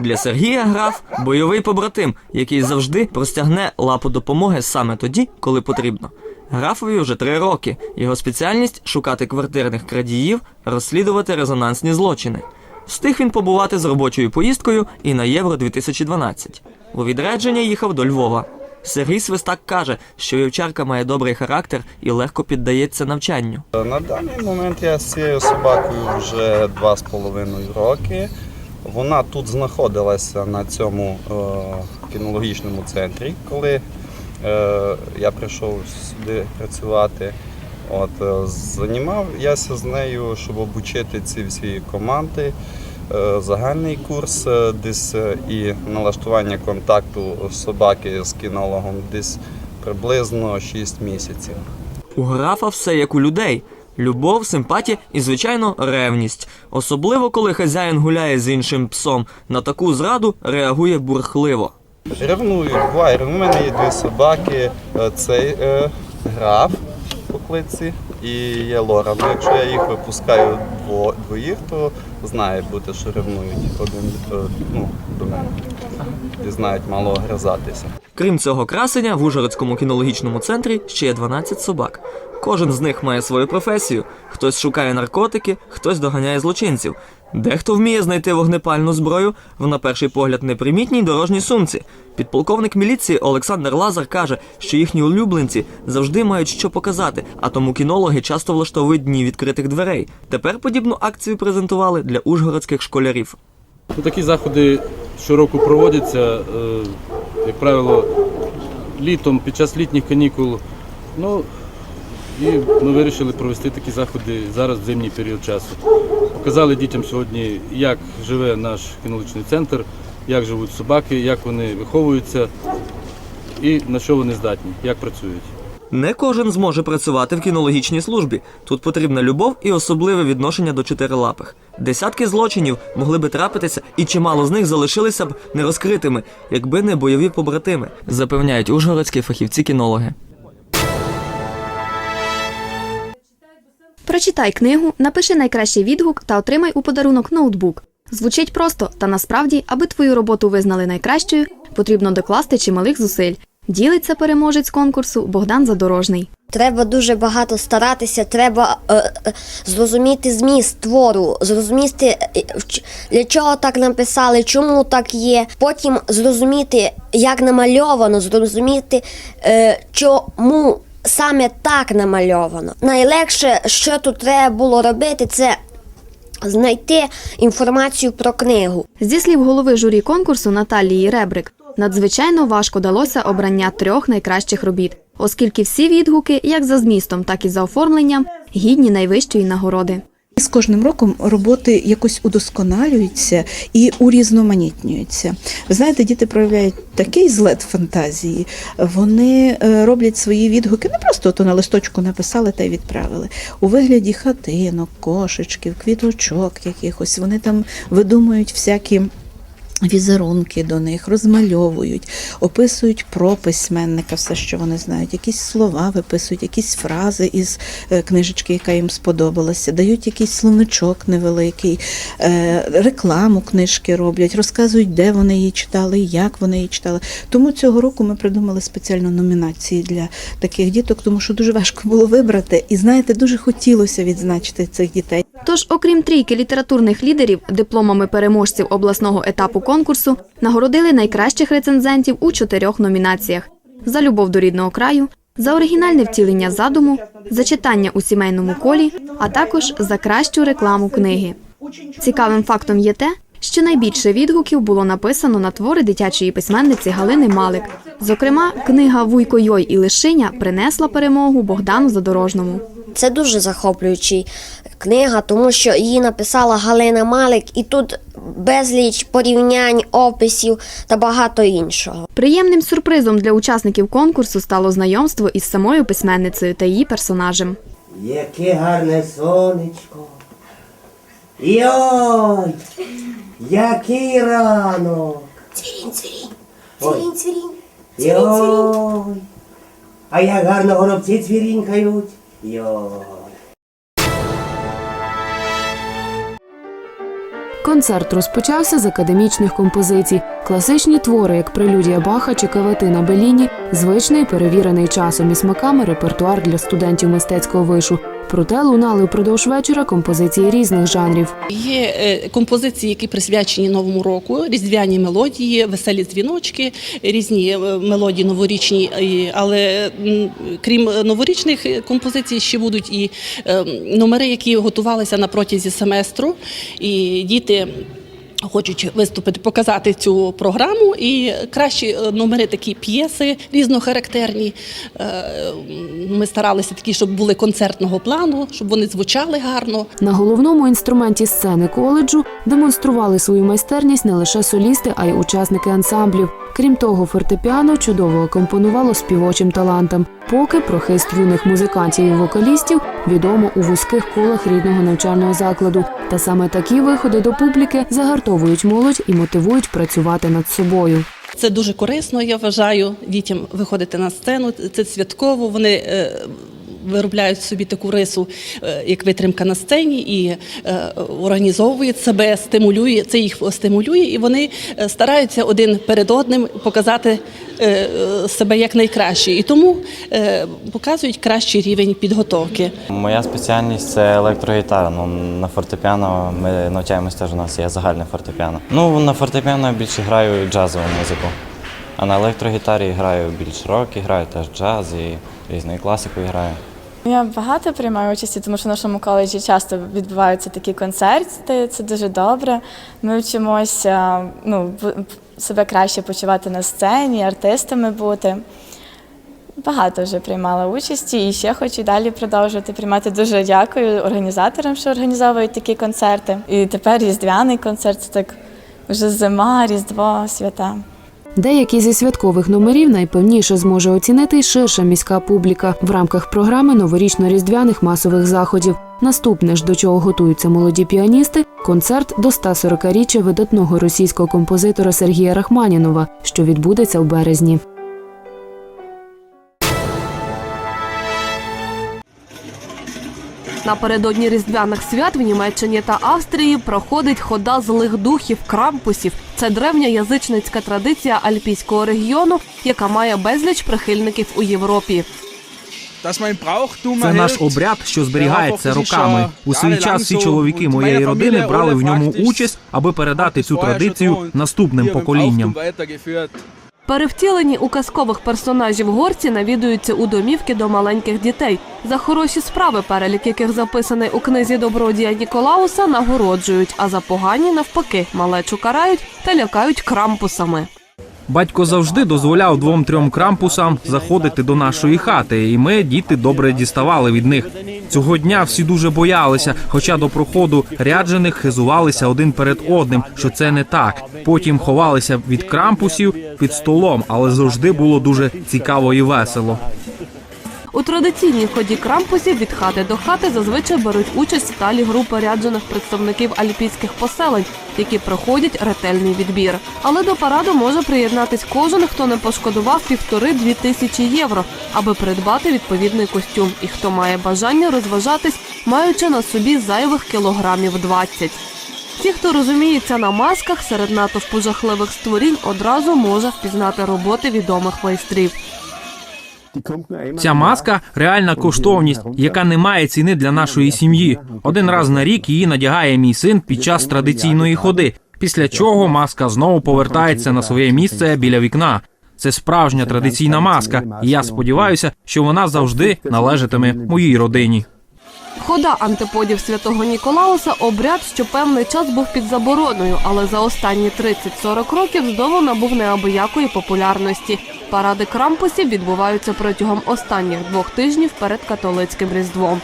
Для Сергія граф бойовий побратим, який завжди простягне лапу допомоги саме тоді, коли потрібно. Графові вже три роки. Його спеціальність шукати квартирних крадіїв, розслідувати резонансні злочини. Встиг він побувати з робочою поїздкою і на Євро 2012. У відрядження їхав до Львова. Сергій Свистак каже, що вівчарка має добрий характер і легко піддається навчанню. На даний момент я з цією собакою вже два з половиною роки. Вона тут знаходилася на цьому е, кінологічному центрі, коли е, я прийшов сюди працювати. От, е, займався з нею, щоб обучити ці всі команди. Загальний курс десь і налаштування контакту собаки з кінологом десь приблизно 6 місяців. У графа все як у людей: любов, симпатія і, звичайно, ревність. Особливо, коли хазяїн гуляє з іншим псом. На таку зраду реагує бурхливо. Ревную, буває. У мене є дві собаки. Е, Цей е, граф по клиці і є Лора. Ну, якщо я їх випускаю дво, двоїх, то знає бути, що ревнують один ну, до мене. І знають мало огризатися. Крім цього красення, в Ужгородському кінологічному центрі ще є 12 собак. Кожен з них має свою професію: хтось шукає наркотики, хтось доганяє злочинців. Дехто вміє знайти вогнепальну зброю в на перший погляд непримітній дорожній сумці. Підполковник міліції Олександр Лазар каже, що їхні улюбленці завжди мають що показати, а тому кінологи часто влаштовують дні відкритих дверей. Тепер подібну акцію презентували для ужгородських школярів. Ну, такі заходи щороку проводяться, е, як правило, літом під час літніх канікул. Ну, і ми вирішили провести такі заходи зараз в зимній період часу. Показали дітям сьогодні, як живе наш кінологічний центр, як живуть собаки, як вони виховуються і на що вони здатні, як працюють. Не кожен зможе працювати в кінологічній службі. Тут потрібна любов і особливе відношення до чотирилапих. Десятки злочинів могли би трапитися, і чимало з них залишилися б нерозкритими, якби не бойові побратими, запевняють ужгородські фахівці-кінологи. Прочитай книгу, напиши найкращий відгук та отримай у подарунок ноутбук. Звучить просто, та насправді, аби твою роботу визнали найкращою, потрібно докласти чималих зусиль. Ділиться переможець конкурсу Богдан Задорожний. Треба дуже багато старатися, треба е, е, зрозуміти зміст твору, зрозуміти, е, для чого так написали, чому так є. Потім зрозуміти, як намальовано, зрозуміти, е, чому саме так намальовано. Найлегше, що тут треба було робити, це знайти інформацію про книгу. Зі слів голови журі конкурсу Наталії Ребрик, надзвичайно важко далося обрання трьох найкращих робіт, оскільки всі відгуки, як за змістом, так і за оформленням, гідні найвищої нагороди. З кожним роком роботи якось удосконалюються і урізноманітнюються. Ви знаєте, діти проявляють такий злет фантазії. Вони е, роблять свої відгуки не просто то на листочку написали та й відправили. У вигляді хатинок, кошечків, квіточок якихось. Вони там видумують всякі. Візерунки до них розмальовують, описують про письменника, все, що вони знають, якісь слова виписують, якісь фрази із е, книжечки, яка їм сподобалася, дають якийсь словничок невеликий, е, рекламу книжки роблять, розказують, де вони її читали, як вони її читали. Тому цього року ми придумали спеціальну номінацію для таких діток, тому що дуже важко було вибрати. І знаєте, дуже хотілося відзначити цих дітей. Тож, окрім трійки літературних лідерів, дипломами переможців обласного етапу конкурсу нагородили найкращих рецензентів у чотирьох номінаціях: за любов до рідного краю, за оригінальне втілення задуму, за читання у сімейному колі, а також за кращу рекламу книги. Цікавим фактом є те, що найбільше відгуків було написано на твори дитячої письменниці Галини Малик. Зокрема, книга Вуйко Йой і Лишиня принесла перемогу Богдану Задорожному. Це дуже захоплюючий книга, тому що її написала Галина Малик, і тут безліч порівнянь, описів та багато іншого. Приємним сюрпризом для учасників конкурсу стало знайомство із самою письменницею та її персонажем. Яке гарне сонечко. Йой! Який ранок! Цвірінь, цвірінь, Ой. цвірінь. Йой! А як гарно горобці цвірінькають. Йой! Концерт розпочався з академічних композицій. Класичні твори, як прелюдія Баха чи каватина Беліні, звичний перевірений часом і смаками репертуар для студентів мистецького вишу. Проте лунали впродовж вечора композиції різних жанрів. Є е, композиції, які присвячені новому року, різдвяні мелодії, веселі дзвіночки, різні е, мелодії новорічні. Але крім новорічних е, композицій, ще будуть і е, номери, які готувалися на протязі семестру, і діти. Хочуть виступити, показати цю програму, і кращі е, номери такі п'єси різнохарактерні. Е, Ми старалися такі, щоб були концертного плану, щоб вони звучали гарно. На головному інструменті сцени коледжу демонстрували свою майстерність не лише солісти, а й учасники ансамблів. Крім того, фортепіано чудово акомпонувало співочим талантам. Поки про хист юних музикантів і вокалістів відомо у вузьких колах рідного навчального закладу. Та саме такі виходи до публіки загартовують молодь і мотивують працювати над собою. Це дуже корисно, я вважаю, дітям виходити на сцену. Це святково. Вони е, виробляють собі таку рису, е, як витримка на сцені, і е, організовують себе, стимулює, це їх стимулює, і вони е, стараються один перед одним показати себе як найкраще. І тому показують кращий рівень підготовки. Моя спеціальність це електрогітара. Ну, на фортепіано ми навчаємось теж, у нас є загальне фортепіано. Ну, на фортепіано я більше граю джазову музику, а на електрогітарі граю більш рок, і граю теж джаз і різною класикою граю. Я багато приймаю участі, тому що в нашому коледжі часто відбуваються такі концерти. Це дуже добре. Ми вчимося ну, себе краще почувати на сцені, артистами бути. Багато вже приймала участі і ще хочу далі продовжувати приймати. Дуже дякую організаторам, що організовують такі концерти. І тепер різдвяний концерт це так вже зима, різдво, свята. Деякі зі святкових номерів найпевніше зможе оцінити й ширша міська публіка в рамках програми новорічно-різдвяних масових заходів. Наступне ж до чого готуються молоді піаністи концерт до 140-річчя видатного російського композитора Сергія Рахманінова, що відбудеться в березні. Напередодні різдвяних свят в Німеччині та Австрії проходить хода злих духів крампусів. Це древня язичницька традиція альпійського регіону, яка має безліч прихильників у Європі. Це наш обряд, що зберігається роками. У свій час всі чоловіки моєї родини брали в ньому участь, аби передати цю традицію наступним поколінням. Перевтілені у казкових персонажів горці навідуються у домівки до маленьких дітей. За хороші справи, перелік яких записаний у книзі добродія Ніколауса, нагороджують, а за погані навпаки малечу карають та лякають крампусами. Батько завжди дозволяв двом-трьом крампусам заходити до нашої хати, і ми, діти, добре діставали від них. Цього дня всі дуже боялися, хоча до проходу ряджених хизувалися один перед одним, що це не так. Потім ховалися від крампусів під столом, але завжди було дуже цікаво і весело. У традиційній ході крампусів від хати до хати зазвичай беруть участь сталі групи ряджених представників альпійських поселень, які проходять ретельний відбір. Але до параду може приєднатись кожен, хто не пошкодував півтори-дві тисячі євро, аби придбати відповідний костюм, і хто має бажання розважатись, маючи на собі зайвих кілограмів 20. Ті, хто розуміється на масках, серед натовпу жахливих створінь одразу може впізнати роботи відомих майстрів. Ця маска реальна коштовність, яка не має ціни для нашої сім'ї. Один раз на рік її надягає мій син під час традиційної ходи. Після чого маска знову повертається на своє місце біля вікна. Це справжня традиційна маска, і я сподіваюся, що вона завжди належатиме моїй родині. Хода антиподів святого Ніколауса обряд, що певний час був під забороною, але за останні 30-40 років знову набув неабиякої популярності. Паради крампусів відбуваються протягом останніх двох тижнів перед католицьким різдвом.